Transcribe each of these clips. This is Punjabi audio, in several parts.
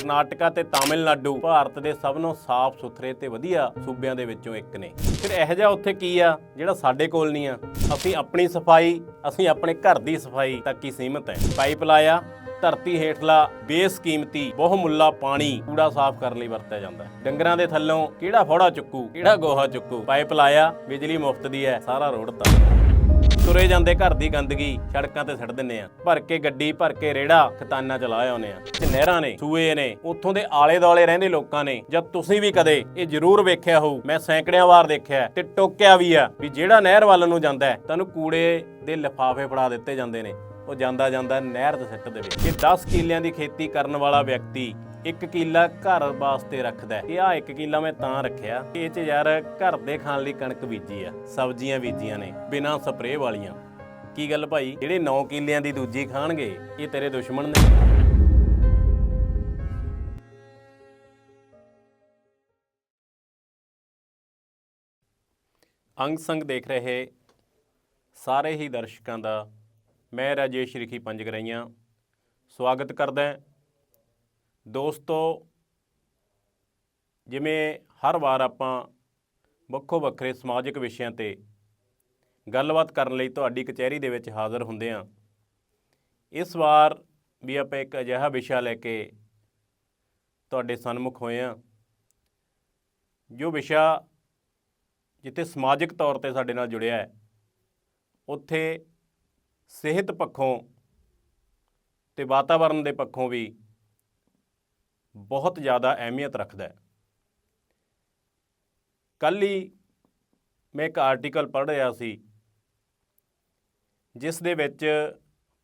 ਕਰਨਾਟਕਾ ਤੇ ਤਾਮਿਲਨਾਡੂ ਭਾਰਤ ਦੇ ਸਭ ਤੋਂ ਸਾਫ਼ ਸੁਥਰੇ ਤੇ ਵਧੀਆ ਸੂਬਿਆਂ ਦੇ ਵਿੱਚੋਂ ਇੱਕ ਨੇ। ਫਿਰ ਇਹੋ ਜਿਹਾ ਉੱਥੇ ਕੀ ਆ ਜਿਹੜਾ ਸਾਡੇ ਕੋਲ ਨਹੀਂ ਆ? ਅਸੀਂ ਆਪਣੀ ਸਫ਼ਾਈ, ਅਸੀਂ ਆਪਣੇ ਘਰ ਦੀ ਸਫ਼ਾਈ ਤੱਕ ਹੀ ਸੀਮਤ ਹੈ। ਪਾਈਪ ਲਾਇਆ, ਧਰਤੀ ਹੇਠਲਾ ਬੇਸਕੀਮਤੀ, ਬਹੁਮੁੱਲਾ ਪਾਣੀ ਕੂੜਾ ਸਾਫ਼ ਕਰਨ ਲਈ ਵਰਤਿਆ ਜਾਂਦਾ ਹੈ। ਡੰਗਰਾਂ ਦੇ ਥੱਲੋਂ ਕਿਹੜਾ ਫੋੜਾ ਚੁੱਕੂ, ਕਿਹੜਾ ਗੋਹਾ ਚੁੱਕੂ? ਪਾਈਪ ਲਾਇਆ, ਬਿਜਲੀ ਮੁਫਤ ਦੀ ਹੈ, ਸਾਰਾ ਰੋੜਤਾ ਤੁਰੇ ਜਾਂਦੇ ਘਰ ਦੀ ਗੰਦਗੀ, ਸੜਕਾਂ ਤੇ ਛੱਡ ਦਿੰਨੇ ਆ। ਭਰ ਕੇ ਗੱਡੀ, ਭਰ ਕੇ ਰੇੜਾ, ਖਤਾਨਾ ਚਲਾ ਆਉਨੇ ਆ। ਤੇ ਨਹਿਰਾਂ ਨੇ, ਸੂਏ ਨੇ, ਉੱਥੋਂ ਦੇ ਆਲੇ ਦੁਆਲੇ ਰਹਿੰਦੇ ਲੋਕਾਂ ਨੇ। ਜਦ ਤੁਸੀਂ ਵੀ ਕਦੇ ਇਹ ਜ਼ਰੂਰ ਵੇਖਿਆ ਹੋਊ, ਮੈਂ ਸੈਂਕੜਿਆਂ ਵਾਰ ਦੇਖਿਆ ਤੇ ਟੋਕਿਆ ਵੀ ਆ ਵੀ ਜਿਹੜਾ ਨਹਿਰ ਵੱਲ ਨੂੰ ਜਾਂਦਾ ਤੁਹਾਨੂੰ ਕੂੜੇ ਦੇ ਲਿਫਾਫੇ ਫੜਾ ਦਿੱਤੇ ਜਾਂਦੇ ਨੇ। ਉਹ ਜਾਂਦਾ ਜਾਂਦਾ ਨਹਿਰ ਦੇ ਸਿੱਟ ਦੇਵੇ। ਕਿ 10 ਕਿੱਲਿਆਂ ਦੀ ਖੇਤੀ ਕਰਨ ਵਾਲਾ ਵਿਅਕਤੀ ਇੱਕ ਕਿੱਲਾ ਘਰ ਵਾਸਤੇ ਰੱਖਦਾ ਇਹ ਆ ਇੱਕ ਕਿੱਲਾ ਮੈਂ ਤਾਂ ਰੱਖਿਆ। ਇਹ ਚ ਯਾਰ ਘਰ ਦੇ ਖਾਣ ਲਈ ਕਣਕ ਬੀਜੀ ਆ। ਸਬਜ਼ੀਆਂ ਬੀਜੀਆਂ ਨੇ, ਬਿਨਾਂ ਸਪਰੇਅ ਵਾਲੀਆਂ। ਕੀ ਗੱਲ ਭਾਈ? ਜਿਹੜੇ 9 ਕਿੱਲਿਆਂ ਦੀ ਦੂਜੀ ਖਾਣਗੇ, ਇਹ ਤੇਰੇ ਦੁਸ਼ਮਣ ਨੇ। ਅੰਗ ਸੰਗ ਦੇਖ ਰਹੇ ਸਾਰੇ ਹੀ ਦਰਸ਼ਕਾਂ ਦਾ, ਮੈਂ ਰਾਜੇਸ਼ ਰਿਖੀ ਪੰਜਗਰਾਈਆਂ ਸਵਾਗਤ ਕਰਦਾ ਹਾਂ। ਦੋਸਤੋ, ਜਿਵੇਂ ਹਰ ਵਾਰ ਆਪਾਂ ਵੱਖੋ ਵੱਖਰੇ ਸਮਾਜਿਕ ਵਿਸ਼ਿਆਂ ਤੇ ਗੱਲਬਾਤ ਕਰਨ ਲਈ ਤੁਹਾਡੀ ਕਚਹਿਰੀ ਦੇ ਵਿੱਚ ਹਾਜ਼ਰ ਹੁੰਦੇ ਹਾਂ। ਇਸ ਵਾਰ ਵੀ ਆਪਾਂ ਇੱਕ ਅਜਿਹਾ ਵਿਸ਼ਾ ਲੈ ਕੇ ਤੁਹਾਡੇ ਸਨਮੁਖ ਹੋਏ ਹਾਂ, ਜੋ ਵਿਸ਼ਾ ਜਿੱਥੇ ਸਮਾਜਿਕ ਤੌਰ ਤੇ ਸਾਡੇ ਨਾਲ ਜੁੜਿਆ ਹੈ, ਉੱਥੇ ਸਿਹਤ ਪੱਖੋਂ ਤੇ ਵਾਤਾਵਰਣ ਦੇ ਪੱਖੋਂ ਵੀ ਬਹੁਤ ਜ਼ਿਆਦਾ ਅਹਿਮੀਅਤ ਰੱਖਦਾ ਹੈ। ਕੱਲ੍ਹ ਹੀ ਮੈਂ ਇੱਕ ਆਰਟੀਕਲ ਪੜ੍ਹ ਰਿਹਾ ਸੀ, ਜਿਸ ਦੇ ਵਿੱਚ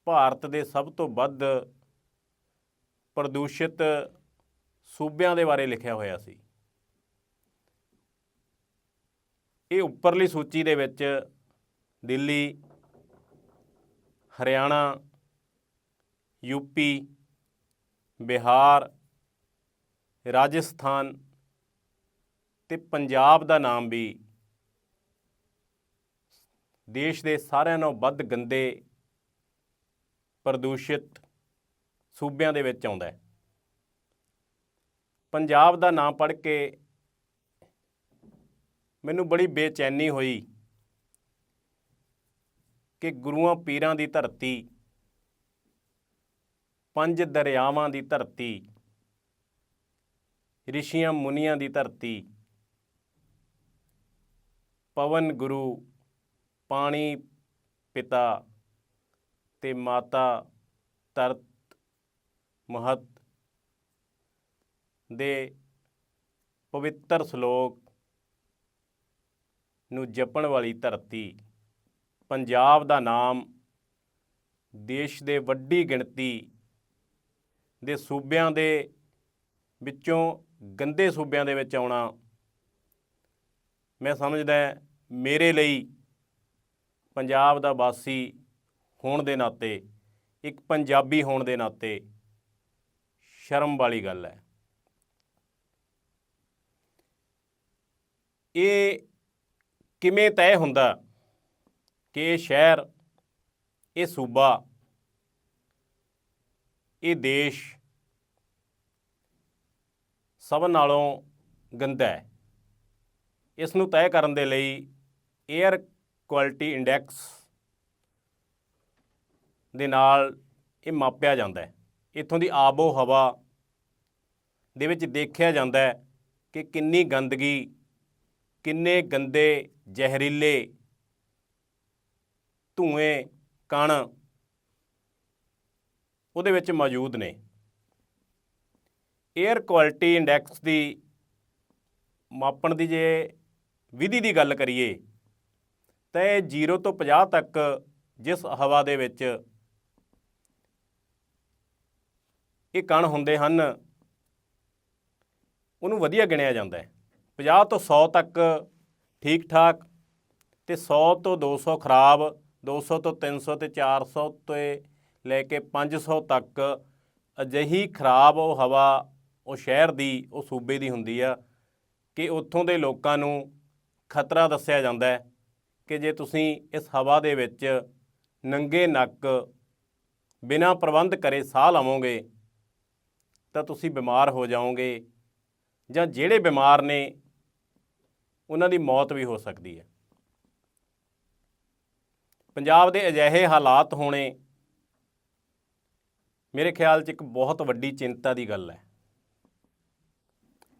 ਭਾਰਤ ਦੇ ਸਭ ਤੋਂ ਵੱਧ ਪ੍ਰਦੂਸ਼ਿਤ ਸੂਬਿਆਂ ਦੇ ਬਾਰੇ ਲਿਖਿਆ ਹੋਇਆ ਸੀ। ਇਹ ਉੱਪਰਲੀ ਸੂਚੀ ਦੇ ਵਿੱਚ ਦਿੱਲੀ, ਹਰਿਆਣਾ ਯੂਪੀ ਬਿਹਾਰ ਰਾਜਸਥਾਨ ਤੇ ਪੰਜਾਬ ਦਾ ਨਾਮ ਵੀ ਦੇਸ਼ ਦੇ ਸਾਰਿਆਂ ਨਾਲੋਂ ਵੱਧ ਗੰਦੇ, ਪ੍ਰਦੂਸ਼ਿਤ ਸੂਬਿਆਂ ਦੇ ਵਿੱਚ ਆਉਂਦਾ ਹੈ। ਪੰਜਾਬ ਦਾ ਨਾਮ ਪੜ੍ਹ ਕੇ ਮੈਨੂੰ ਬੜੀ ਬੇਚੈਨੀ ਹੋਈ ਕਿ ਗੁਰੂਆਂ ਪੀਰਾਂ ਦੀ ਧਰਤੀ, ਪੰਜ ਦਰਿਆਵਾਂ ਦੀ ਧਰਤੀ ਰਿਸ਼ੀਆਂ ਮੁਨੀਆਂ ਦੀ ਧਰਤੀ। ਪਵਨ ਗੁਰੂ, ਪਾਣੀ ਪਿਤਾ ਤੇ ਮਾਤਾ ਤਰਤ ਮਹਤ ਦੇ ਪਵਿੱਤਰ ਸ਼ਲੋਕ ਨੂੰ ਜਪਣ ਵਾਲੀ ਧਰਤੀ। ਪੰਜਾਬ ਦਾ ਨਾਮ ਦੇਸ਼ ਦੇ ਵੱਡੀ ਗਿਣਤੀ ਦੇ ਸੂਬਿਆਂ ਦੇ ਵਿੱਚੋਂ ਗੰਦੇ ਸੂਬਿਆਂ ਦੇ ਵਿੱਚ ਆਉਣਾ ਮੈਂ ਸਮਝਦਾ ਮੇਰੇ ਲਈ ਪੰਜਾਬ ਦਾ ਵਾਸੀ ਹੋਣ ਦੇ ਨਾਤੇ, ਇੱਕ ਪੰਜਾਬੀ ਹੋਣ ਦੇ ਨਾਤੇ ਸ਼ਰਮ ਵਾਲੀ ਗੱਲ ਹੈ। ਇਹ ਕਿਵੇਂ ਤੈਅ ਹੁੰਦਾ ਕਿ ਇਹ ਸ਼ਹਿਰ, ਇਹ ਸੂਬਾ, ਇਹ ਦੇਸ਼ ਸਭ ਨਾਲੋਂ ਗੰਦਾ ਹੈ। ਇਸ ਨੂੰ ਤੈਅ ਕਰਨ ਦੇ ਲਈ 에ਅਰ ਕੁਆਲਿਟੀ ਇੰਡੈਕਸ ਦੇ ਨਾਲ ਇਹ ਮਾਪਿਆ ਜਾਂਦਾ ਹੈ। ਇੱਥੋਂ ਦੀ ਆਬੋ ਹਵਾ ਦੇ ਵਿੱਚ ਦੇਖਿਆ ਜਾਂਦਾ ਹੈ ਕਿ ਕਿੰਨੀ ਗੰਦਗੀ, ਕਿੰਨੇ ਗੰਦੇ ਜ਼ਹਿਰੀਲੇ ਧੂਏ, ਕਣ ਉਹਦੇ ਵਿੱਚ ਮੌਜੂਦ ਨੇ। 에ਅਰ ਕੁਆਲਿਟੀ ਇੰਡੈਕਸ ਦੀ ਮਾਪਣ ਦੀ ਜੇ ਵਿਧੀ ਦੀ ਗੱਲ ਕਰੀਏ, ਤਾਂ ਇਹ 0 ਤੋਂ 50 ਤੱਕ ਜਿਸ ਹਵਾ ਦੇ ਵਿੱਚ ਇਹ ਕਣ ਹੁੰਦੇ ਹਨ, ਉਹਨੂੰ ਵਧੀਆ ਗਿਣਿਆ ਜਾਂਦਾ ਹੈ। 50 ਤੋਂ 100 ਤੱਕ ਠੀਕ ਠਾਕ ਤੇ 100 ਤੋਂ 200 ਖਰਾਬ 200 ਤੋਂ 300 ਤੇ 400 ਤੇ ਲੈ ਕੇ 500 ਤੱਕ ਅਜਿਹੀ ਖਰਾਬ ਉਹ ਹਵਾ ਉਹ ਸ਼ਹਿਰ ਦੀ, ਉਹ ਸੂਬੇ ਦੀ ਹੁੰਦੀ ਆ, ਕਿ ਉੱਥੋਂ ਦੇ ਲੋਕਾਂ ਨੂੰ ਖਤਰਾ ਦੱਸਿਆ ਜਾਂਦਾ ਹੈ ਕਿ ਜੇ ਤੁਸੀਂ ਇਸ ਹਵਾ ਦੇ ਵਿੱਚ ਨੰਗੇ ਨੱਕ ਬਿਨਾਂ ਪ੍ਰਬੰਧ ਕਰੇ ਸਾਹ ਲਵੋਗੇ, ਤਾਂ ਤੁਸੀਂ ਬਿਮਾਰ ਹੋ ਜਾਓਗੇ ਜਾਂ ਜਿਹੜੇ ਬਿਮਾਰ ਨੇ, ਉਹਨਾਂ ਦੀ ਮੌਤ ਵੀ ਹੋ ਸਕਦੀ ਹੈ। ਪੰਜਾਬ ਦੇ ਅਜਿਹੇ ਹਾਲਾਤ ਹੋਣੇ ਮੇਰੇ ਖਿਆਲ 'ਚ ਇੱਕ ਬਹੁਤ ਵੱਡੀ ਚਿੰਤਾ ਦੀ ਗੱਲ ਹੈ।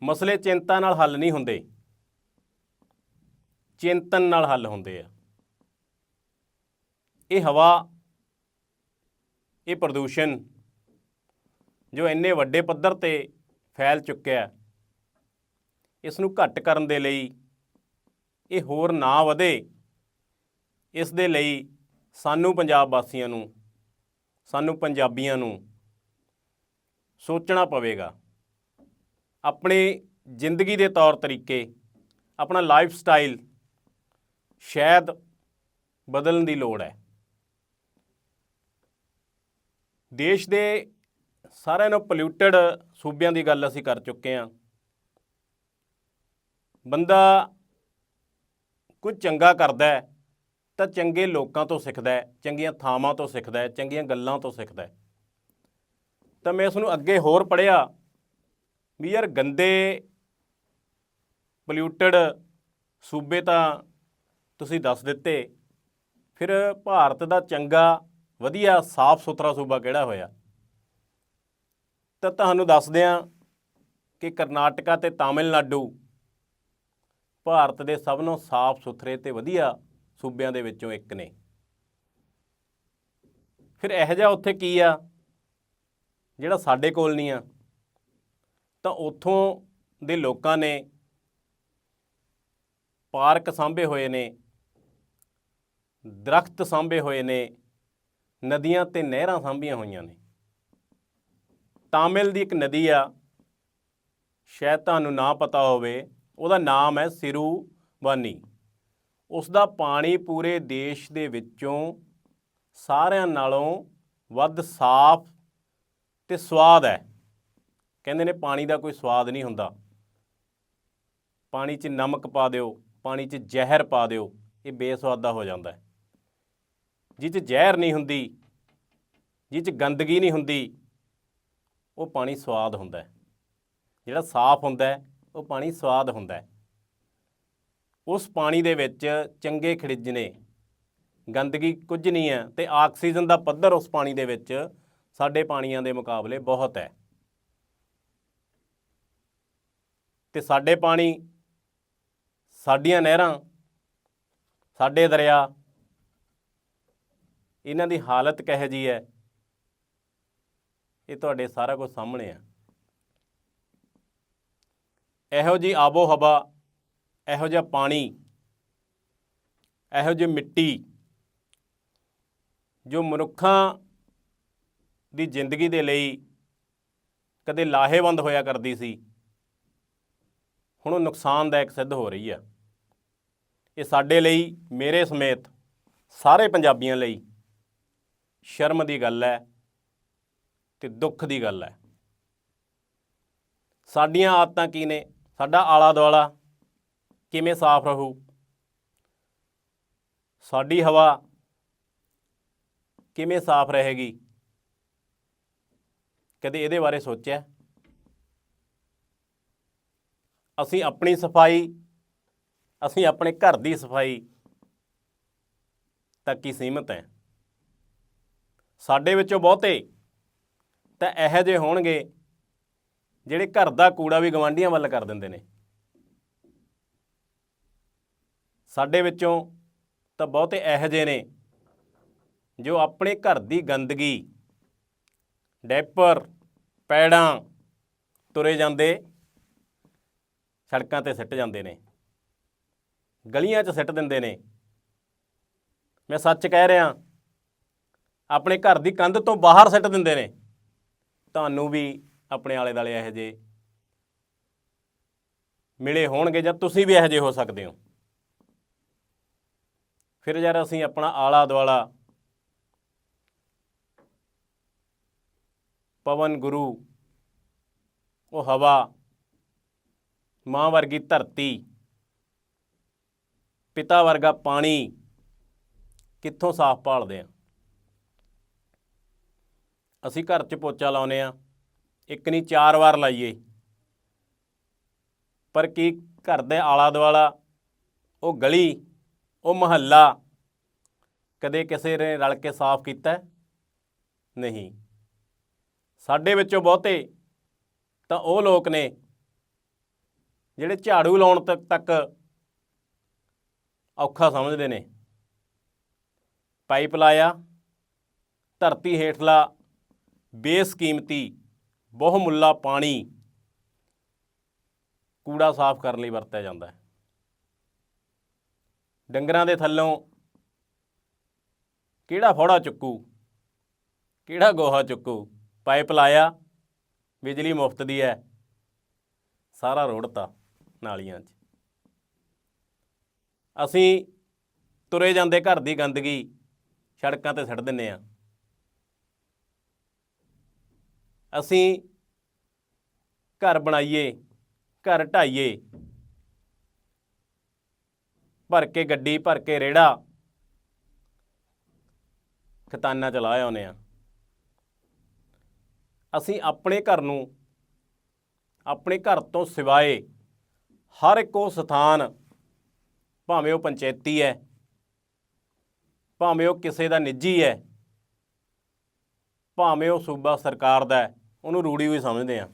ਮਸਲੇ ਚਿੰਤਾ ਨਾਲ ਹੱਲ ਨਹੀਂ ਹੁੰਦੇ। ਚਿੰਤਨ ਨਾਲ ਹੱਲ ਹੁੰਦੇ ਆ। ਇਹ ਹਵਾ, ਇਹ ਪ੍ਰਦੂਸ਼ਣ ਜੋ ਇੰਨੇ ਵੱਡੇ ਪੱਧਰ ਤੇ ਫੈਲ ਚੁੱਕਿਆ ਇਸ ਨੂੰ ਘੱਟ ਕਰਨ ਦੇ ਲਈ, ਇਹ ਹੋਰ ਨਾ ਵਧੇ, ਇਸ ਦੇ ਲਈ ਸਾਨੂੰ ਪੰਜਾਬ ਵਾਸੀਆਂ ਨੂੰ, ਸਾਨੂੰ ਪੰਜਾਬੀਆਂ ਨੂੰ ਸੋਚਣਾ ਪਵੇਗਾ। ਆਪਣੇ ਜ਼ਿੰਦਗੀ ਦੇ ਤੌਰ ਤਰੀਕੇ, ਆਪਣਾ ਲਾਈਫ ਸਟਾਈਲ ਸ਼ਾਇਦ ਬਦਲਣ ਦੀ ਲੋੜ ਹੈ। ਦੇਸ਼ ਦੇ ਸਾਰਿਆਂ ਨੂੰ ਪੋਲਿਊਟਡ ਸੂਬਿਆਂ ਦੀ ਗੱਲ ਅਸੀਂ ਕਰ ਚੁੱਕੇ ਹਾਂ। ਬੰਦਾ ਕੁਝ ਚੰਗਾ ਕਰਦਾ ਹੈ, ਤਾਂ ਚੰਗੇ ਲੋਕਾਂ ਤੋਂ ਸਿੱਖਦਾ ਹੈ, ਚੰਗੀਆਂ ਥਾਵਾਂ ਤੋਂ ਸਿੱਖਦਾ ਹੈ, ਚੰਗੀਆਂ ਗੱਲਾਂ ਤੋਂ ਸਿੱਖਦਾ ਹੈ। ਤਾਂ ਮੈਂ ਇਸ ਨੂੰ ਅੱਗੇ ਹੋਰ ਪੜਿਆ ਵੀ ਯਾਰ ਗੰਦੇ ਪੋਲਿਊਟਡ ਸੂਬੇ ਤਾਂ ਤੁਸੀਂ ਦੱਸ ਦਿੱਤੇ। ਫਿਰ ਭਾਰਤ ਦਾ ਚੰਗਾ, ਵਧੀਆ ਸਾਫ਼ ਸੁਥਰਾ ਸੂਬਾ ਕਿਹੜਾ ਹੋਇਆ? ਤਾਂ ਤੁਹਾਨੂੰ ਦੱਸਦੇ ਹਾਂ ਕਿ ਕਰਨਾਟਕਾ ਤੇ ਤਾਮਿਲਨਾਡੂ ਭਾਰਤ ਦੇ ਸਭ ਤੋਂ ਸਾਫ਼ ਸੁਥਰੇ ਤੇ ਵਧੀਆ ਸੂਬਿਆਂ ਦੇ ਵਿੱਚੋਂ ਇੱਕ ਨੇ। ਫਿਰ ਇਹੋ ਜਿਹਾ ਉੱਥੇ ਕੀ ਆ? ਜਿਹੜਾ ਸਾਡੇ ਕੋਲ ਨਹੀਂ ਆ। ਤਾਂ ਉੱਥੋਂ ਦੇ ਲੋਕਾਂ ਨੇ ਪਾਰਕ ਸਾਂਭੇ ਹੋਏ ਨੇ, ਦਰਖਤ ਸਾਂਭੇ ਹੋਏ ਨੇ, ਨਦੀਆਂ ਤੇ ਨਹਿਰਾਂ ਸਾਂਭੀਆਂ ਹੋਈਆਂ ਨੇ। ਤਾਮਿਲ ਦੀ ਇੱਕ ਨਦੀ ਆ, ਸ਼ਾਇਦ ਤੁਹਾਨੂੰ ਨਾ ਪਤਾ ਹੋਵੇ, ਉਹਦਾ ਨਾਮ ਹੈ ਸਿਰੂਵਾਨੀ। ਉਸ ਦਾ ਪਾਣੀ ਪੂਰੇ ਦੇਸ਼ ਦੇ ਵਿੱਚੋਂ ਸਾਰਿਆਂ ਨਾਲੋਂ ਵੱਧ ਸਾਫ਼ ਤੇ ਸਵਾਦ ਹੈ। ਕਹਿੰਦੇ ਨੇ ਪਾਣੀ ਦਾ ਕੋਈ ਸਵਾਦ ਨਹੀਂ ਹੁੰਦਾ। ਪਾਣੀ 'ਚ ਨਮਕ ਪਾ ਦਿਓ, ਪਾਣੀ 'ਚ ਜ਼ਹਿਰ ਪਾ ਦਿਓ, ਇਹ ਬੇਸਵਾਦਾ ਹੋ ਜਾਂਦਾ ਹੈ। ਜਿਹ 'ਚ ਜ਼ਹਿਰ ਨਹੀਂ ਹੁੰਦੀ, ਜਿਹ 'ਚ ਗੰਦਗੀ ਨਹੀਂ ਹੁੰਦੀ, ਉਹ ਪਾਣੀ ਸਵਾਦ ਹੁੰਦਾ ਹੈ। ਜਿਹੜਾ ਸਾਫ਼ ਹੁੰਦਾ ਹੈ, ਉਹ ਪਾਣੀ ਸਵਾਦ ਹੁੰਦਾ ਹੈ। ਉਸ ਪਾਣੀ ਦੇ ਵਿੱਚ ਚੰਗੇ ਖਣਿਜ ਨੇ, ਗੰਦਗੀ ਕੁਝ ਨਹੀਂ ਹੈ ਤੇ ਆਕਸੀਜਨ ਦਾ ਪੱਧਰ ਉਸ ਪਾਣੀ ਦੇ ਵਿੱਚ ਸਾਡੇ ਪਾਣੀਆਂ ਦੇ ਮੁਕਾਬਲੇ ਬਹੁਤ ਹੈ। ਤੇ ਸਾਡੇ ਪਾਣੀ ਸਾਡੀਆਂ ਨਹਿਰਾਂ, ਸਾਡੇ ਦਰਿਆ, ਇਹਨਾਂ ਦੀ ਹਾਲਤ ਕਿਹੋ ਜੀ ਹੈ? ਇਹ ਤੁਹਾਡੇ ਸਾਰਾ ਕੁਝ ਸਾਹਮਣੇ ਆ। ਇਹੋ ਜੀ ਆਬੋ ਹਵਾ ਇਹੋ ਜਿਹਾ ਪਾਣੀ, ਇਹੋ ਜਿਹੀ ਮਿੱਟੀ ਜੋ ਮਨੁੱਖਾਂ ਦੀ ਜ਼ਿੰਦਗੀ ਦੇ ਲਈ ਕਦੇ ਲਾਹੇਵੰਦ ਹੋਇਆ ਕਰਦੀ ਸੀ ਹੁਣ ਉਹ ਨੁਕਸਾਨਦਾਇਕ ਸਿੱਧ ਹੋ ਰਹੀ ਆ। ਇਹ ਸਾਡੇ ਲਈ, ਮੇਰੇ ਸਮੇਤ ਸਾਰੇ ਪੰਜਾਬੀਆਂ ਲਈ ਸ਼ਰਮ ਦੀ ਗੱਲ ਹੈ ਤੇ ਦੁੱਖ ਦੀ ਗੱਲ ਹੈ। ਸਾਡੀਆਂ ਆਦਤਾਂ ਕੀ ਨੇ? ਸਾਡਾ ਆਲਾ ਦੁਆਲਾ ਕਿਵੇਂ ਸਾਫ਼ ਰਹੂ? ਸਾਡੀ ਹਵਾ ਕਿਵੇਂ ਸਾਫ਼ ਰਹੇਗੀ? ਕਦੇ ਇਹਦੇ ਬਾਰੇ ਸੋਚਿਆ? ਅਸੀਂ ਆਪਣੀ ਸਫ਼ਾਈ, ਅਸੀਂ ਆਪਣੇ ਘਰ ਦੀ ਸਫ਼ਾਈ ਤੱਕ ਹੀ ਸੀਮਤ ਹੈ। ਸਾਡੇ ਵਿੱਚੋਂ ਬਹੁਤੇ ਤਾਂ ਇਹੋ ਜਿਹੇ ਹੋਣਗੇ ਜਿਹੜੇ ਘਰ ਦਾ ਕੂੜਾ ਵੀ ਗਵਾਂਢੀਆਂ ਵੱਲ ਕਰ ਦਿੰਦੇ ਨੇ। ਸਾਡੇ ਵਿੱਚੋਂ ਤਾਂ ਬਹੁਤੇ ਇਹੋ ਜਿਹੇ ਨੇ ਜੋ ਆਪਣੇ ਘਰ ਦੀ ਗੰਦਗੀ, ਡੈਪਰ, ਪੈੜਾਂ ਤੁਰੇ ਜਾਂਦੇ ਸੜਕਾਂ ਤੇ ਸਿੱਟ ਜਾਂਦੇ ਨੇ। ਗਲੀਆਂ 'ਚ ਸਿੱਟ ਦਿੰਦੇ ਨੇ। ਮੈਂ ਸੱਚ ਕਹਿ ਰਿਹਾ, ਆਪਣੇ ਘਰ ਦੀ ਕੰਧ ਤੋਂ ਬਾਹਰ ਸਿੱਟ ਦਿੰਦੇ ਨੇ। ਤੁਹਾਨੂੰ ਵੀ ਆਪਣੇ ਆਲੇ ਦਾਲੇ ਇਹੋ ਜਿਹੇ ਮਿਲੇ ਹੋਣਗੇ ਜਾਂ ਤੁਸੀਂ ਵੀ ਇਹੋ ਜਿਹੇ ਹੋ ਸਕਦੇ ਹੋ। ਫਿਰ ਯਾਰ ਅਸੀਂ ਆਪਣਾ ਆਲਾ ਦੁਆਲਾ ਪਵਨ ਗੁਰੂ, ਉਹ ਹਵਾ ਮਾਂ ਵਰਗੀ ਧਰਤੀ, ਪਿਤਾ ਵਰਗਾ ਪਾਣੀ, ਕਿੱਥੋਂ ਸਾਫ਼ ਭਾਲਦੇ ਆ? ਅਸੀਂ ਘਰ 'ਚ ਪੋਚਾ ਲਾਉਨੇ ਆ, ਇੱਕ ਨਹੀਂ ਚਾਰ ਵਾਰ ਲਾਈਏ। ਪਰ ਕੀ ਘਰ ਦੇ ਆਲਾ ਦੁਆਲਾ ਉਹ ਗਲੀ, ਉਹ ਮਹੱਲਾ ਕਦੇ ਕਿਸੇ ਨੇ ਰਲ ਕੇ ਸਾਫ਼ ਕੀਤਾ? ਨਹੀਂ। ਸਾਡੇ ਵਿੱਚੋਂ ਬਹੁਤੇ ਤਾਂ ਉਹ ਲੋਕ ਨੇ ਜਿਹੜੇ ਝਾੜੂ ਲਾਉਣ ਤੱਕ ਤੱਕ ਔਖਾ ਸਮਝਦੇ ਨੇ। ਪਾਈਪ ਲਾਇਆ, ਧਰਤੀ ਹੇਠਲਾ ਬੇਸਕੀਮਤੀ, ਬਹੁਮੁੱਲਾ ਪਾਣੀ ਕੂੜਾ ਸਾਫ਼ ਕਰਨ ਲਈ ਵਰਤਿਆ ਜਾਂਦਾ ਹੈ। ਡੰਗਰਾਂ ਦੇ ਥੱਲੋਂ ਕਿਹੜਾ ਫੋੜਾ ਚੁੱਕੂ, ਕਿਹੜਾ ਗੋਹਾ ਚੁੱਕੂ, ਪਾਈਪ ਲਾਇਆ, ਬਿਜਲੀ ਮੁਫਤ ਦੀ ਹੈ, ਸਾਰਾ ਰੋੜਤਾ। ਨਾਲੀਆਂ 'ਚ। ਅਸੀਂ ਤੁਰੇ ਜਾਂਦੇ ਘਰ ਦੀ ਗੰਦਗੀ ਸੜਕਾਂ ਤੇ ਛੱਡ ਦਿੰਨੇ ਆ ਅਸੀਂ ਘਰ ਬਣਾਈਏ, ਘਰ ਢਾਈਏ, ਭਰ ਕੇ ਗੱਡੀ, ਭਰ ਕੇ ਰੇੜਾ, ਖਤਾਨਾ ਚਲਾ ਆਉਨੇ ਆ ਅਸੀਂ ਆਪਣੇ ਘਰ ਨੂੰ, ਆਪਣੇ ਘਰ ਤੋਂ ਸਿਵਾਏ ਹਰ ਇੱਕ ਉਹ ਸਥਾਨ ਭਾਵੇਂ ਉਹ ਪੰਚਾਇਤੀ ਹੈ, ਭਾਵੇਂ ਉਹ ਕਿਸੇ ਦਾ ਨਿੱਜੀ ਹੈ, ਭਾਵੇਂ ਉਹ ਸੂਬਾ ਸਰਕਾਰ ਦਾ ਹੈ, ਉਹਨੂੰ ਰੂੜੀ ਹੋਈ ਸਮਝਦੇ ਆ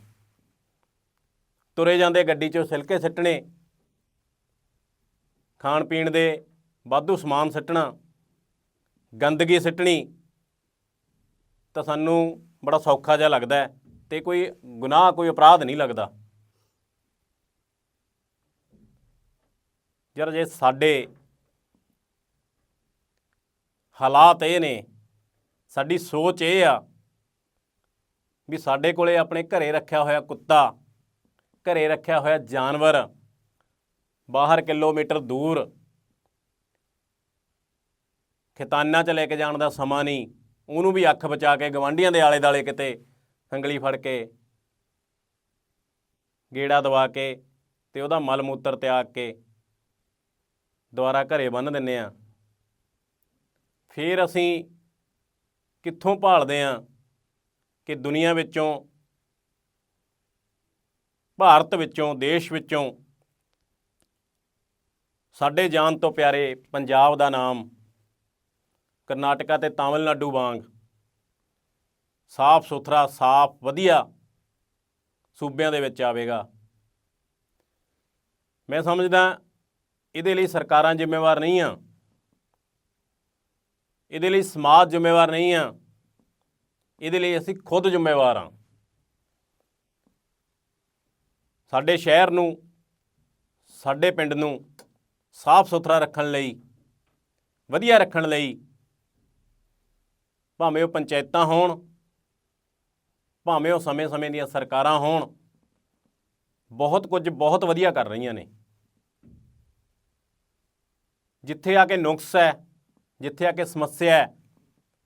ਤੁਰੇ ਜਾਂਦੇ ਗੱਡੀ 'ਚੋਂ ਸਿਲਕੇ ਸਿੱਟਣੇ, ਖਾਣ ਪੀਣ ਦੇ ਵਾਧੂ ਸਮਾਨ ਸਿੱਟਣਾ, ਗੰਦਗੀ ਸਿੱਟਣੀ, ਤਾਂ ਸਾਨੂੰ ਬੜਾ ਸੌਖਾ ਜਿਹਾ ਲੱਗਦਾ ਹੈ ਤੇ ਕੋਈ ਗੁਨਾਹ, ਕੋਈ ਅਪਰਾਧ ਨਹੀਂ ਲੱਗਦਾ। ਯਾਰ ਜੇ ਸਾਡੇ ਹਾਲਾਤ ਇਹ ਨੇ, ਸਾਡੀ ਸੋਚ ਇਹ ਆ ਵੀ ਸਾਡੇ ਕੋਲੇ ਆਪਣੇ ਘਰੇ ਰੱਖਿਆ ਹੋਇਆ ਕੁੱਤਾ, ਘਰੇ ਰੱਖਿਆ ਹੋਇਆ ਜਾਨਵਰ, ਬਾਹਰ ਕਿਲੋਮੀਟਰ ਦੂਰ, ਖਿਤਾਨਾ ਚ ਲੈ ਕੇ ਜਾਣ ਦਾ ਸਮਾਂ ਨਹੀਂ, ਉਹਨੂੰ ਵੀ ਅੱਖ ਬਚਾ ਕੇ ਗਵਾਂਢੀਆਂ ਦੇ ਆਲੇ ਦਾਲੇ ਕਿਤੇ ਹੰਗਲੀ ਫੜ ਕੇ ਗੇੜਾ ਦਵਾ ਕੇ ਤੇ ਉਹਦਾ ਮਲ ਮੂਤਰ ਤਿਆਗ ਕੇ ਦੁਬਾਰਾ ਘਰੇ ਬੰਨ ਦਿੰਨੇ ਆ ਫਿਰ ਅਸੀਂ ਕਿੱਥੋਂ ਭਾਲਦੇ ਆ ਕਿ ਦੁਨੀਆ ਵਿੱਚੋਂ, ਭਾਰਤ ਵਿੱਚੋਂ, ਦੇਸ਼ ਵਿੱਚੋਂ ਸਾਡੇ ਜਾਨ ਤੋਂ ਪਿਆਰੇ ਪੰਜਾਬ ਦਾ ਨਾਮ ਕਰਨਾਟਕਾ ਤੇ ਤਾਮਿਲਨਾਡੂ ਵਾਂਗ ਸਾਫ਼ ਸੁਥਰਾ, ਸਾਫ਼ ਵਧੀਆ ਸੂਬਿਆਂ ਦੇ ਵਿੱਚ ਆਵੇਗਾ। ਮੈਂ ਸਮਝਦਾ ਇਹਦੇ ਲਈ ਸਰਕਾਰਾਂ ਜ਼ਿੰਮੇਵਾਰ ਨਹੀਂ ਆ। ਇਹਦੇ ਲਈ ਸਮਾਜ ਜ਼ਿੰਮੇਵਾਰ ਨਹੀਂ ਆ। ਇਹਦੇ ਲਈ ਅਸੀਂ ਖੁਦ ਜ਼ਿੰਮੇਵਾਰ ਆ। ਸਾਡੇ ਸ਼ਹਿਰ ਨੂੰ, ਸਾਡੇ ਪਿੰਡ ਨੂੰ ਸਾਫ਼ ਸੁਥਰਾ ਰੱਖਣ ਲਈ, ਵਧੀਆ ਰੱਖਣ ਲਈ ਭਾਵੇਂ ਉਹ ਪੰਚਾਇਤਾਂ ਹੋਣ, ਭਾਵੇਂ ਉਹ ਸਮੇਂ-ਸਮੇਂ ਦੀਆਂ ਸਰਕਾਰਾਂ ਹੋਣ, ਬਹੁਤ ਕੁਝ ਬਹੁਤ ਵਧੀਆ ਕਰ ਰਹੀਆਂ ਨੇ। ਜਿੱਥੇ ਆ ਕੇ ਨੁਕਸ ਹੈ, ਜਿੱਥੇ ਆ ਕੇ ਸਮੱਸਿਆ ਹੈ,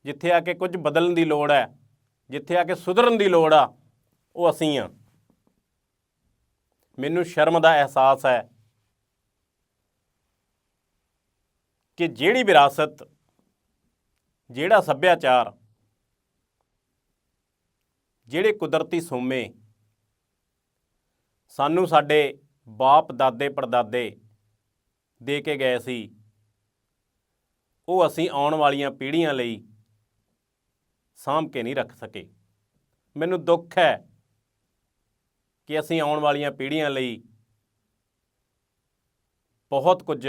ਜਿੱਥੇ ਆ ਕੇ ਕੁਝ ਬਦਲਣ ਦੀ ਲੋੜ ਹੈ, ਜਿੱਥੇ ਆ ਕੇ ਸੁਧਰਨ ਦੀ ਲੋੜ ਆ, ਉਹ ਅਸੀਂ ਆ ਮੈਨੂੰ ਸ਼ਰਮ ਦਾ ਅਹਿਸਾਸ ਹੈ ਕਿ ਜਿਹੜੀ ਵਿਰਾਸਤ, ਜਿਹੜਾ ਸੱਭਿਆਚਾਰ, ਜਿਹੜੇ ਕੁਦਰਤੀ ਸੋਮੇ ਸਾਨੂੰ ਸਾਡੇ ਬਾਪ, ਦਾਦੇ, ਪੜਦਾਦੇ ਦੇ ਕੇ ਗਏ ਸੀ ਉਹ ਅਸੀਂ ਆਉਣ ਵਾਲੀਆਂ ਪੀੜ੍ਹੀਆਂ ਲਈ ਸਾਂਭ ਕੇ ਨਹੀਂ ਰੱਖ ਸਕੇ। ਮੈਨੂੰ ਦੁੱਖ ਹੈ ਕਿ ਅਸੀਂ ਆਉਣ ਵਾਲੀਆਂ ਪੀੜ੍ਹੀਆਂ ਲਈ ਬਹੁਤ ਕੁਝ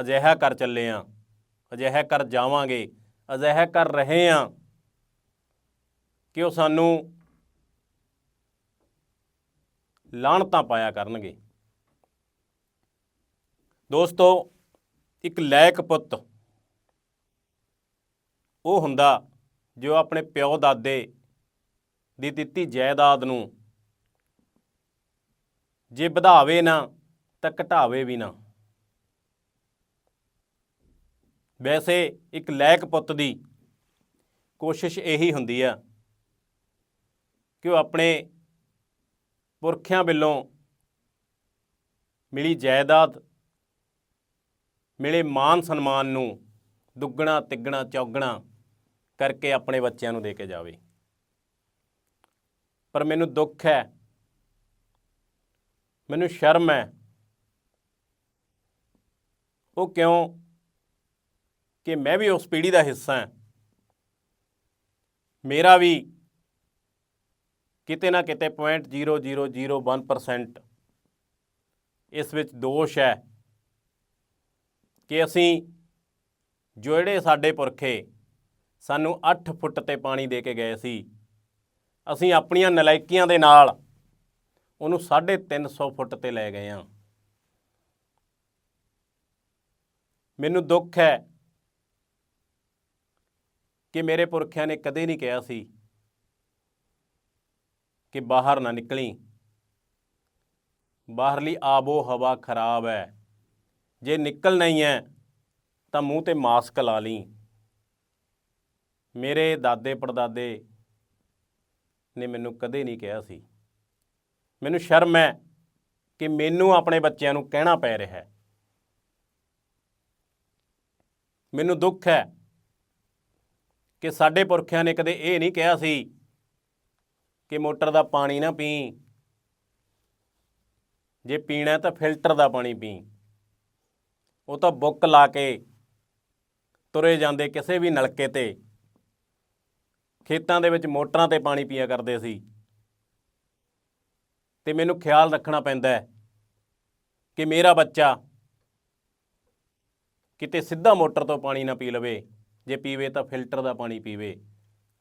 ਅਜਿਹਾ ਕਰ ਚੱਲੇ ਆ, ਅਜਿਹਾ ਕਰ ਜਾਵਾਂਗੇ, ਅਜਿਹਾ ਕਰ ਰਹੇ ਆ ਕਿ ਉਹ ਸਾਨੂੰ ਲਾਹਣਤਾਂ ਪਾਇਆ ਕਰਨਗੇ। ਦੋਸਤੋ, ਇੱਕ ਲਾਇਕ ਪੁੱਤ ਉਹ ਹੁੰਦਾ ਜੋ ਆਪਣੇ ਪਿਓ ਦਾਦੇ ਦੀ ਦਿੱਤੀ ਜਾਇਦਾਦ ਨੂੰ ਜੇ ਵਧਾਵੇ ਨਾ ਤਾਂ ਘਟਾਵੇ ਵੀ ਨਾ। ਵੈਸੇ ਇੱਕ ਲੈਕ ਪੁੱਤ ਦੀ ਕੋਸ਼ਿਸ਼ ਇਹੀ ਹੁੰਦੀ ਆ ਕਿ ਉਹ ਆਪਣੇ ਪੁਰਖਿਆਂ ਵੱਲੋਂ ਮਿਲੀ ਜਾਇਦਾਦ, ਮਿਲੇ ਮਾਨ ਸਨਮਾਨ ਨੂੰ ਦੁੱਗਣਾ, ਤਿੱਗਣਾ, ਚੌਗਣਾ ਕਰਕੇ ਆਪਣੇ ਬੱਚਿਆਂ ਨੂੰ ਦੇ ਕੇ ਜਾਵੇ। ਪਰ ਮੈਨੂੰ ਦੁੱਖ ਹੈ, ਮੈਨੂੰ ਸ਼ਰਮ ਹੈ, ਉਹ ਕਿਉਂ ਕਿ ਮੈਂ ਵੀ ਉਸ ਪੀੜ੍ਹੀ ਦਾ ਹਿੱਸਾ ਹਾਂ। ਮੇਰਾ ਵੀ ਕਿਤੇ ਨਾ ਕਿਤੇ 0.0001% ਇਸ ਵਿੱਚ ਦੋਸ਼ ਹੈ ਕਿ ਅਸੀਂ ਜਿਹੜੇ ਸਾਡੇ ਪੁਰਖੇ ਸਾਨੂੰ 8 ਫੁੱਟ ਤੇ ਪਾਣੀ ਦੇ ਕੇ ਗਏ ਸੀ। ਅਸੀਂ ਆਪਣੀਆਂ ਨਲਾਇਕੀਆਂ ਦੇ ਨਾਲ ਉਹਨੂੰ 350 ਫੁੱਟ ਤੇ ਲੈ ਗਏ ਹਾਂ। ਮੈਨੂੰ ਦੁੱਖ ਹੈ ਕਿ ਮੇਰੇ ਪੁਰਖਿਆਂ ਨੇ ਕਦੇ ਨਹੀਂ ਕਿਹਾ ਸੀ ਕਿ ਬਾਹਰ ਨਾ ਨਿਕਲੀ। ਬਾਹਰਲੀ ਆਬੋ ਹਵਾ ਖਰਾਬ ਹੈ। ਜੇ ਨਿਕਲ ਨਹੀਂ ਹੈ ਤਾਂ ਮੂੰਹ ਤੇ ਮਾਸਕ ਲਾ ਲਈ। ਮੇਰੇ ਦਾਦੇ ਪੜਦਾਦੇ ਨੇ ਮੈਨੂੰ ਕਦੇ ਨਹੀਂ ਕਿਹਾ ਸੀ। ਮੈਨੂੰ ਸ਼ਰਮ ਹੈ ਕਿ ਮੈਨੂੰ ਆਪਣੇ ਬੱਚਿਆਂ ਨੂੰ ਕਹਿਣਾ ਪੈ ਰਿਹਾ ਹੈ। ਮੈਨੂੰ ਦੁੱਖ ਹੈ ਕਿ ਸਾਡੇ ਪੁਰਖਿਆਂ ਨੇ ਕਦੇ ਇਹ ਨਹੀਂ ਕਿਹਾ ਸੀ ਕਿ ਮੋਟਰ ਦਾ ਪਾਣੀ ਨਾ ਪੀ। ਜੇ ਪੀਣਾ ਤਾਂ ਫਿਲਟਰ ਦਾ ਪਾਣੀ ਪੀ। ਉਹ ਤਾਂ ਬੁੱਕ ਲਾ ਕੇ ਤੁਰੇ ਜਾਂਦੇ ਕਿਸੇ ਵੀ ਨਲਕੇ ਤੇ। ਖੇਤਾਂ ਦੇ ਵਿੱਚ ਮੋਟਰਾਂ ਤੇ ਪਾਣੀ ਪੀਆ ਕਰਦੇ ਸੀ। ਤੇ ਮੈਨੂੰ ਖਿਆਲ ਰੱਖਣਾ ਪੈਂਦਾ ਹੈ ਕਿ ਮੇਰਾ ਬੱਚਾ ਕਿਤੇ ਸਿੱਧਾ ਮੋਟਰ ਤੋਂ ਪਾਣੀ ਨਾ ਪੀ ਲਵੇ। ਜੇ ਪੀਵੇ ਤਾਂ ਫਿਲਟਰ ਦਾ ਪਾਣੀ ਪੀਵੇ।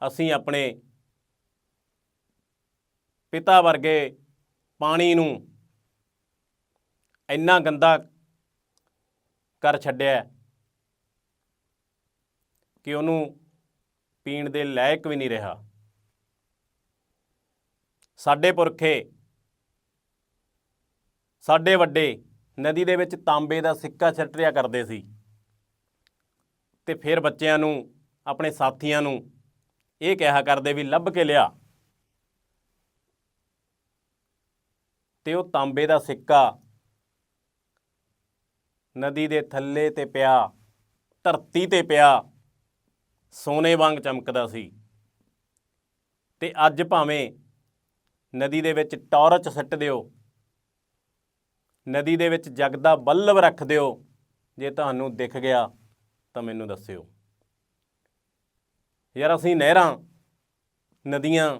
ਅਸੀਂ ਆਪਣੇ ਪਿਤਾ ਵਰਗੇ ਪਾਣੀ ਨੂੰ ਇੰਨਾ ਗੰਦਾ ਕਰ ਛੱਡਿਆ ਕਿ ਉਹਨੂੰ ਪੀਣ ਦੇ ਲਾਇਕ ਵੀ ਨਹੀਂ ਰਿਹਾ। ਸਾਡੇ ਪੁਰਖੇ, ਸਾਡੇ ਵੱਡੇ ਨਦੀ ਦੇ ਵਿੱਚ ਤਾਂਬੇ ਦਾ ਸਿੱਕਾ ਛੱਟਿਆ ਕਰਦੇ ਸੀ ਤੇ ਫਿਰ ਬੱਚਿਆਂ ਨੂੰ, ਆਪਣੇ ਸਾਥੀਆਂ ਨੂੰ ਇਹ ਕਿਹਾ ਕਰਦੇ ਵੀ ਲੱਭ ਕੇ ਲਿਆ। ਤੇ ਉਹ ਤਾਂਬੇ ਦਾ ਸਿੱਕਾ ਨਦੀ ਦੇ ਥੱਲੇ ਤੇ ਪਿਆ, ਧਰਤੀ ਤੇ ਪਿਆ ਸੋਨੇ ਵਾਂਗ ਚਮਕਦਾ ਸੀ। ਤੇ ਅੱਜ ਭਾਵੇਂ ਨਦੀ ਦੇ ਵਿੱਚ ਟਾਰਚ ਸੱਟ ਦਿਓ, ਨਦੀ ਦੇ ਵਿੱਚ ਜਗਦਾ ਬੱਲਬ ਰੱਖ ਦਿਓ, ਜੇ ਤੁਹਾਨੂੰ ਦਿਖ ਗਿਆ ਤਾਂ ਮੈਨੂੰ ਦੱਸਿਓ। ਯਾਰ ਅਸੀਂ ਨਹਿਰਾਂ, ਨਦੀਆਂ,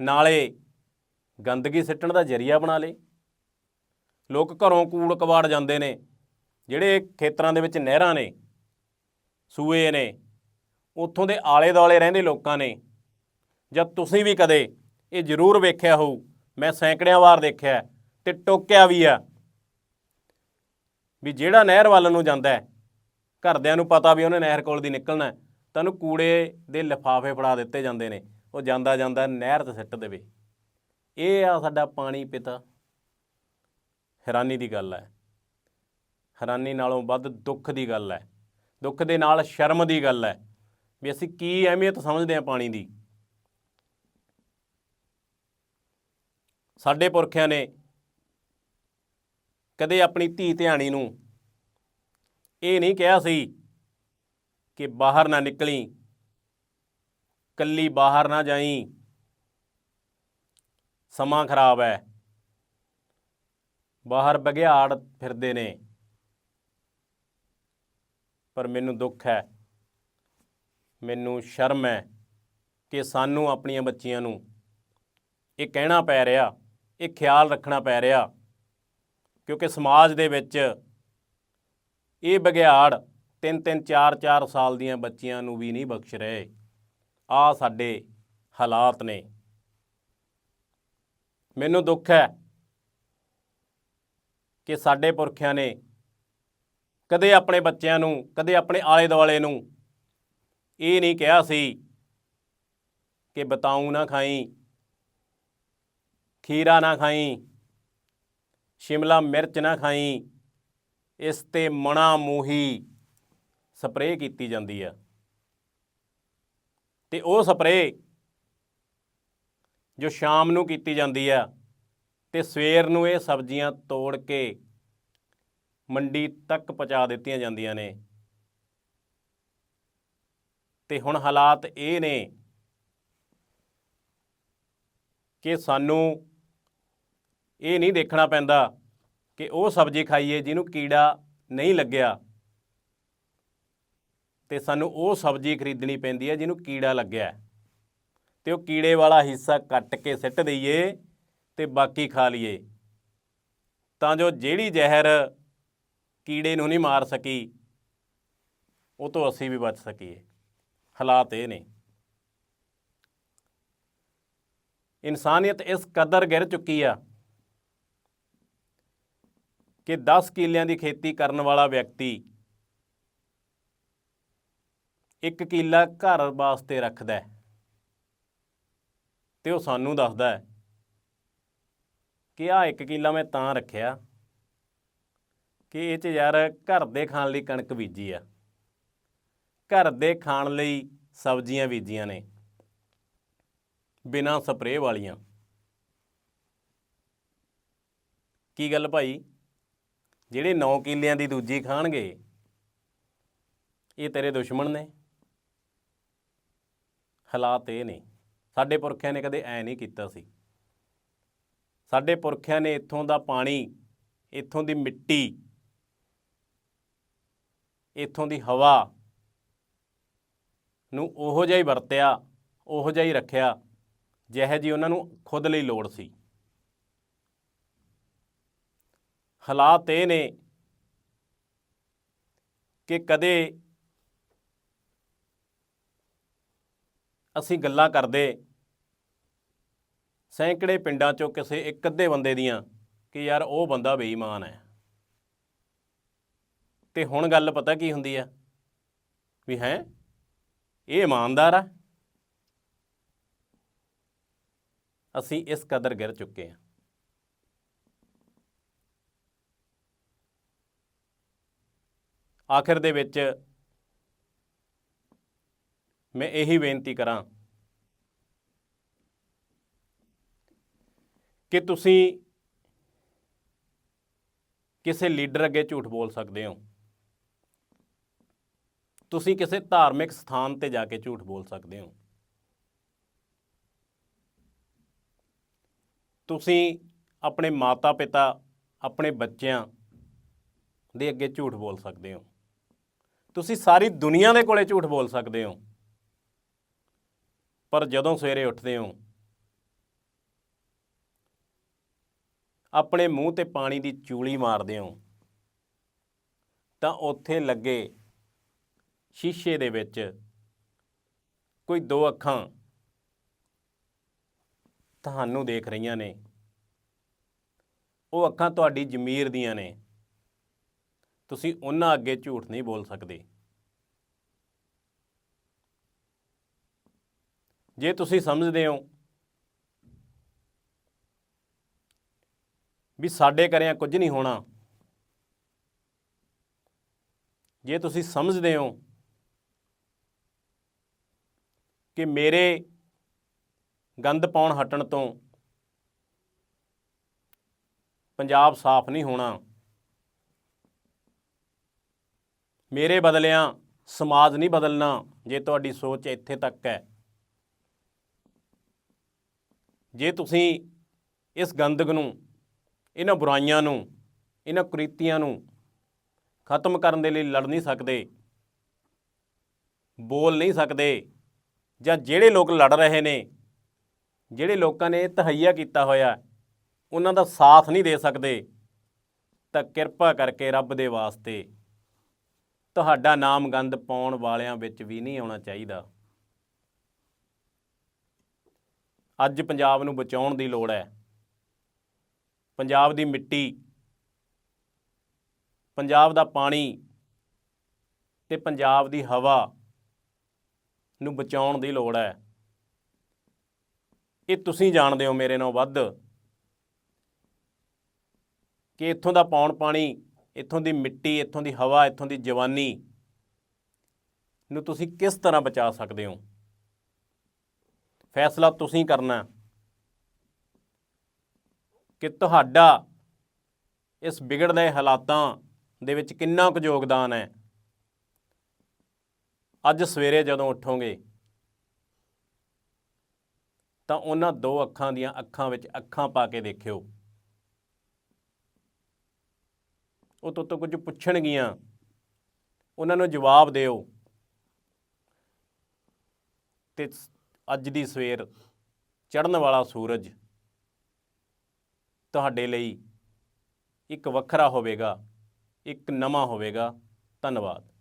ਨਾਲੇ ਗੰਦਗੀ ਸਿੱਟਣ ਦਾ ਜਰੀਆ ਬਣਾ ਲਏ। ਲੋਕ ਘਰੋਂ ਕੂੜ ਕਵਾੜ ਜਾਂਦੇ ਨੇ, ਜਿਹੜੇ ਖੇਤਰਾਂ ਦੇ ਵਿੱਚ ਨਹਿਰਾਂ ਨੇ, ਸੂਏ ਨੇ ਉੱਥੋਂ ਦੇ ਆਲੇ ਦੁਆਲੇ ਰਹਿੰਦੇ ਲੋਕਾਂ ਨੇ। ਜਦ ਤੁਸੀਂ ਵੀ ਕਦੇ ਇਹ ਜ਼ਰੂਰ ਵੇਖਿਆ ਹੋਊ, ਮੈਂ ਸੈਂਕੜਿਆਂ ਵਾਰ ਦੇਖਿਆ ਤੇ ਟੋਕਿਆ ਵੀ ਆ ਵੀ ਜਿਹੜਾ ਨਹਿਰ ਵੱਲ ਨੂੰ ਜਾਂਦਾ ਹੈ, ਘਰਦਿਆਂ ਨੂੰ ਪਤਾ ਵੀ ਉਹਨੇ ਨਹਿਰ ਕੋਲ ਦੀ ਨਿਕਲਣਾ ਤਾਂ ਉਹਨੂੰ ਕੂੜੇ ਦੇ ਲਿਫਾਫੇ ਫੜਾ ਦਿੱਤੇ ਜਾਂਦੇ ਨੇ, ਉਹ ਜਾਂਦਾ ਜਾਂਦਾ ਨਹਿਰ ਤੇ ਸਿੱਟ ਦੇਵੇ। ਇਹ ਆ ਸਾਡਾ ਪਾਣੀ ਪਿਤਾ। ਹੈਰਾਨੀ ਦੀ ਗੱਲ ਹੈ। ਹੈਰਾਨੀ ਨਾਲੋਂ ਵੱਧ ਦੁੱਖ ਦੀ ਗੱਲ ਹੈ। ਦੁੱਖ ਦੇ ਨਾਲ ਸ਼ਰਮ ਦੀ ਗੱਲ ਹੈ। ਵੀ ਅਸੀਂ ਕੀ ਅਹਿਮੀਅਤ ਸਮਝਦੇ ਹਾਂ ਪਾਣੀ ਦੀ। ਸਾਡੇ ਪੁਰਖਿਆਂ ਨੇ ਕਦੇ ਆਪਣੀ ਧੀ ਧਿਆਣੀ ਨੂੰ ਇਹ ਨਹੀਂ ਕਿਹਾ ਸੀ ਕਿ ਬਾਹਰ ਨਾ ਨਿਕਲੀ, ਕੱਲੀ ਬਾਹਰ ਨਾ ਜਾਈ, ਸਮਾਂ ਖਰਾਬ ਹੈ। ਬਾਹਰ ਬਗਿਆੜ ਫਿਰਦੇ ਨੇ, ਪਰ ਮੈਨੂੰ ਦੁੱਖ ਹੈ। ਮੈਨੂੰ ਸ਼ਰਮ ਹੈ ਕਿ ਸਾਨੂੰ ਆਪਣੀਆਂ ਬੱਚੀਆਂ ਨੂੰ ਇਹ ਕਹਿਣਾ ਪੈ ਰਿਹਾ, ਇਹ ਖਿਆਲ ਰੱਖਣਾ ਪੈ ਰਿਹਾ, ਕਿਉਂਕਿ ਸਮਾਜ ਦੇ ਵਿੱਚ ਇਹ ਬਗਿਆੜ ਤਿੰਨ ਤਿੰਨ, ਚਾਰ ਚਾਰ ਸਾਲ ਦੀਆਂ ਬੱਚੀਆਂ ਨੂੰ ਵੀ ਨਹੀਂ ਬਖਸ਼ ਰਹੇ। ਆ ਸਾਡੇ ਹਾਲਾਤ ਨੇ। ਮੈਨੂੰ ਦੁੱਖ ਹੈ ਕਿ ਸਾਡੇ ਪੁਰਖਿਆਂ ਨੇ ਕਦੇ ਆਪਣੇ ਬੱਚਿਆਂ ਨੂੰ, ਕਦੇ ਆਪਣੇ ਆਲੇ ਦੁਆਲੇ ਨੂੰ ਇਹ ਨਹੀਂ ਕਿਹਾ ਸੀ ਕਿ ਬਤਾਊ ਨਾ ਖਾਈ, ਖੀਰਾ ਨਾ ਖਾਈ, ਸ਼ਿਮਲਾ ਮਿਰਚ ਨਾ ਖਾਈ, ਇਸ ਤੇ ਮਣਾ ਮੂਹੀ ਸਪਰੇਅ ਕੀਤੀ ਜਾਂਦੀ ਆ। ਤੇ ਉਹ ਸਪਰੇਅ ਜੋ ਸ਼ਾਮ ਨੂੰ ਕੀਤੀ ਜਾਂਦੀ ਆ ਤੇ ਸਵੇਰ ਨੂੰ ਇਹ ਸਬਜ਼ੀਆਂ ਤੋੜ ਕੇ ਮੰਡੀ ਤੱਕ ਪਹੁੰਚਾ ਦਿੱਤੀਆਂ ਜਾਂਦੀਆਂ ਨੇ। ਤੇ ਹੁਣ ਹਾਲਾਤ ਇਹ ਨੇ ਕਿ ਸਾਨੂੰ ਇਹ ਨਹੀਂ ਦੇਖਣਾ ਪੈਂਦਾ ਕਿ ਉਹ ਸਬਜ਼ੀ ਖਾਈਏ ਜਿਹਨੂੰ ਕੀੜਾ ਨਹੀਂ ਲੱਗਿਆ ਤੇ ਸਾਨੂੰ ਉਹ ਸਬਜ਼ੀ ਖਰੀਦਣੀ ਪੈਂਦੀ ਹੈ ਜਿਹਨੂੰ ਕੀੜਾ ਲੱਗਿਆ ਹੈ। ਤੇ ਉਹ ਕੀੜੇ ਵਾਲਾ ਹਿੱਸਾ ਕੱਟ ਕੇ ਸਿੱਟ ਦਈਏ ਤੇ ਬਾਕੀ ਖਾ ਲਈਏ ਤਾਂ ਜੋ ਜਿਹੜੀ ਜ਼ਹਿਰ ਕੀੜੇ ਨੂੰ ਨਹੀਂ ਮਾਰ ਸਕੀ, ਉਹ ਤੋਂ ਅਸੀਂ ਵੀ ਬਚ ਸਕੀਏ ਹਾਲਾਤ ਇਹ ਨੇ। ਇਨਸਾਨੀਅਤ ਇਸ ਕਦਰ ਗਿਰ ਚੁੱਕੀ ਆ ਕਿ 10 ਕਿੱਲਿਆਂ ਦੀ ਖੇਤੀ ਕਰਨ ਵਾਲਾ ਵਿਅਕਤੀ ਇੱਕ ਕਿੱਲਾ ਘਰ ਵਾਸਤੇ ਰੱਖਦਾ ਹੈ ਤੇ ਉਹ ਸਾਨੂੰ ਦੱਸਦਾ ਹੈ ਕਿ ਆ ਇੱਕ ਕਿੱਲਾ ਮੈਂ ਤਾਂ ਰੱਖਿਆ ਕਿ ਇਹ ਚ ਯਾਰ ਘਰ ਦੇ ਖਾਣ ਲਈ ਕਣਕ ਬੀਜੀ ਆ। ਘਰ ਦੇ ਖਾਣ ਲਈ ਸਬਜ਼ੀਆਂ ਬੀਜੀਆਂ ਨੇ। ਬਿਨਾਂ ਸਪਰੇਅ ਵਾਲੀਆਂ। ਕੀ ਗੱਲ ਭਾਈ? ਜਿਹੜੇ 9 ਕਿੱਲਿਆਂ ਦੀ ਦੂਜੀ ਖਾਣਗੇ, ਇਹ ਤੇਰੇ ਦੁਸ਼ਮਣ ਨੇ। ਹਾਲਾਤ ਇਹ ਨੇ। ਸਾਡੇ ਪੁਰਖਿਆਂ ਨੇ ਕਦੇ ਐ ਨਹੀਂ ਕੀਤਾ ਸੀ। ਸਾਡੇ ਪੁਰਖਿਆਂ ਨੇ ਇੱਥੋਂ ਦਾ ਪਾਣੀ, ਇੱਥੋਂ ਦੀ ਮਿੱਟੀ, ਇੱਥੋਂ ਦੀ ਹਵਾ ਨੂੰ ਉਹੋ ਜਿਹਾ ਹੀ ਵਰਤਿਆ, ਉਹੋ ਜਿਹਾ ਹੀ ਰੱਖਿਆ, ਜਿਹੋ ਜੀ ਉਹਨਾਂ ਨੂੰ ਖੁਦ ਲਈ ਲੋੜ ਸੀ। ਹਾਲਾਤ ਇਹ ਨੇ ਕਿ ਕਦੇ ਅਸੀਂ ਗੱਲਾਂ ਕਰਦੇ, ਸੈਂਕੜੇ ਪਿੰਡਾਂ ਚੋਂ ਕਿਸੇ ਇੱਕ ਅੱਧੇ ਬੰਦੇ ਦੀਆਂ ਕਿ ਯਾਰ ਉਹ ਬੰਦਾ ਬੇਈਮਾਨ ਹੈ। ਤੇ ਹੁਣ ਗੱਲ ਪਤਾ ਕੀ ਹੁੰਦੀ ਆ ਵੀ ਹੈ? ਇਹ ਇਮਾਨਦਾਰ ਆ। ਅਸੀਂ ਇਸ ਕਦਰ ਗਿਰ ਚੁੱਕੇ ਹਾਂ ਆਖਿਰ ਦੇ ਵਿੱਚ ਮੈਂ ਇਹੀ ਬੇਨਤੀ ਕਰਾਂ ਕਿ ਤੁਸੀਂ ਕਿਸੇ ਲੀਡਰ ਅੱਗੇ ਝੂਠ ਬੋਲ ਸਕਦੇ ਹੋ। ਤੁਸੀਂ ਕਿਸੇ ਧਾਰਮਿਕ ਸਥਾਨ ਤੇ ਜਾ ਕੇ ਝੂਠ ਬੋਲ ਸਕਦੇ ਹੋ। ਤੁਸੀਂ ਆਪਣੇ ਮਾਤਾ-ਪਿਤਾ, ਆਪਣੇ ਬੱਚਿਆਂ ਦੇ ਅੱਗੇ ਝੂਠ ਬੋਲ ਸਕਦੇ ਹੋ। ਤੁਸੀਂ ਸਾਰੀ ਦੁਨੀਆ ਦੇ ਕੋਲੇ ਝੂਠ ਬੋਲ ਸਕਦੇ ਹੋ। ਪਰ ਜਦੋਂ ਸਵੇਰੇ ਉੱਠਦੇ ਹੋ, ਆਪਣੇ ਮੂੰਹ ਤੇ ਪਾਣੀ ਦੀ ਚੂਲੀ ਮਾਰਦੇ ਹੋ, ਤਾਂ ਉੱਥੇ ਲੱਗੇ ਸ਼ੀਸ਼ੇ ਦੇ ਵਿੱਚ ਕੋਈ ਦੋ ਅੱਖਾਂ ਤੁਹਾਨੂੰ ਦੇਖ ਰਹੀਆਂ ਨੇ। ਉਹ ਅੱਖਾਂ ਤੁਹਾਡੀ ਜ਼ਮੀਰ ਦੀਆਂ ਨੇ। ਤੁਸੀਂ ਉਹਨਾਂ ਅੱਗੇ ਝੂਠ ਨਹੀਂ ਬੋਲ ਸਕਦੇ। ਜੇ ਤੁਸੀਂ ਸਮਝਦੇ ਹੋ ਵੀ ਸਾਡੇ ਕਰਿਆਂ ਕੁਝ ਨਹੀਂ ਹੋਣਾ, ਜੇ ਤੁਸੀਂ ਸਮਝਦੇ ਹੋ ਕਿ ਮੇਰੇ ਗੰਦ ਪਾਉਣ ਹਟਣ ਤੋਂ ਪੰਜਾਬ ਸਾਫ਼ ਨਹੀਂ ਹੋਣਾ। ਮੇਰੇ ਬਦਲਿਆਂ ਸਮਾਜ ਨਹੀਂ ਬਦਲਣਾ, ਜੇ ਤੁਹਾਡੀ ਸੋਚ ਇੱਥੇ ਤੱਕ ਹੈ। ਜੇ ਤੁਸੀਂ ਇਸ ਗੰਦਗ ਨੂੰ, ਇਹਨਾਂ ਬੁਰਾਈਆਂ ਨੂੰ, ਇਹਨਾਂ ਕੁਰੀਤੀਆਂ ਨੂੰ ਖਤਮ ਕਰਨ ਦੇ ਲਈ ਲੜ ਨਹੀਂ ਸਕਦੇ, ਬੋਲ ਨਹੀਂ ਸਕਦੇ ਜਾਂ ਜਿਹੜੇ ਲੋਕ ਲੜ ਰਹੇ ਨੇ, ਜਿਹੜੇ ਲੋਕਾਂ ਨੇ ਇਹ ਤਹਈਆ ਕੀਤਾ ਹੋਇਆ, ਉਹਨਾਂ ਦਾ ਸਾਥ ਨਹੀਂ ਦੇ ਸਕਦੇ, ਤਾਂ ਕਿਰਪਾ ਕਰਕੇ ਰੱਬ ਦੇ ਵਾਸਤੇ ਤੁਹਾਡਾ ਨਾਮ ਗੰਦ ਪਾਉਣ ਵਾਲਿਆਂ ਵਿੱਚ ਵੀ ਨਹੀਂ ਆਉਣਾ ਚਾਹੀਦਾ। ਅੱਜ ਪੰਜਾਬ ਨੂੰ ਬਚਾਉਣ ਦੀ ਲੋੜ ਹੈ। ਪੰਜਾਬ ਦੀ ਮਿੱਟੀ, ਪੰਜਾਬ ਦਾ ਪਾਣੀ ਤੇ ਪੰਜਾਬ ਦੀ ਹਵਾ ਨੂੰ ਬਚਾਉਣ ਦੀ ਲੋੜ ਹੈ। ਇਹ ਤੁਸੀਂ ਜਾਣਦੇ ਹੋ ਮੇਰੇ ਨਾਲੋਂ ਵੱਧ ਕਿ ਇੱਥੋਂ ਦਾ ਪੌਣ ਪਾਣੀ, ਇੱਥੋਂ ਦੀ ਮਿੱਟੀ, ਇੱਥੋਂ ਦੀ ਹਵਾ, ਇੱਥੋਂ ਦੀ ਜਵਾਨੀ ਨੂੰ ਤੁਸੀਂ ਕਿਸ ਤਰ੍ਹਾਂ ਬਚਾ ਸਕਦੇ ਹੋ? ਫੈਸਲਾ ਤੁਸੀਂ ਕਰਨਾ ਕਿ ਤੁਹਾਡਾ ਇਸ ਵਿਗੜਦੇ ਹਾਲਾਤਾਂ ਦੇ ਵਿੱਚ ਕਿੰਨਾ ਕੁ ਯੋਗਦਾਨ ਹੈ। ਅੱਜ ਸਵੇਰੇ ਜਦੋਂ ਉੱਠੋਗੇ, ਤਾਂ ਉਹਨਾਂ ਦੋ ਅੱਖਾਂ ਦੀਆਂ ਅੱਖਾਂ ਵਿੱਚ ਅੱਖਾਂ ਪਾ ਕੇ ਦੇਖਿਓ। ਉਹ ਤੋਂ ਤੋਂ ਕੁਝ ਪੁੱਛਣਗੀਆਂ। ਉਹਨਾਂ ਨੂੰ ਜਵਾਬ ਦਿਓ। ਤੇ ਅੱਜ ਦੀ ਸਵੇਰ ਚੜ੍ਹਨ ਵਾਲਾ ਸੂਰਜ ਤੁਹਾਡੇ ਲਈ ਇੱਕ ਵੱਖਰਾ ਹੋਵੇਗਾ, ਇੱਕ ਨਵਾਂ ਹੋਵੇਗਾ। ਧੰਨਵਾਦ।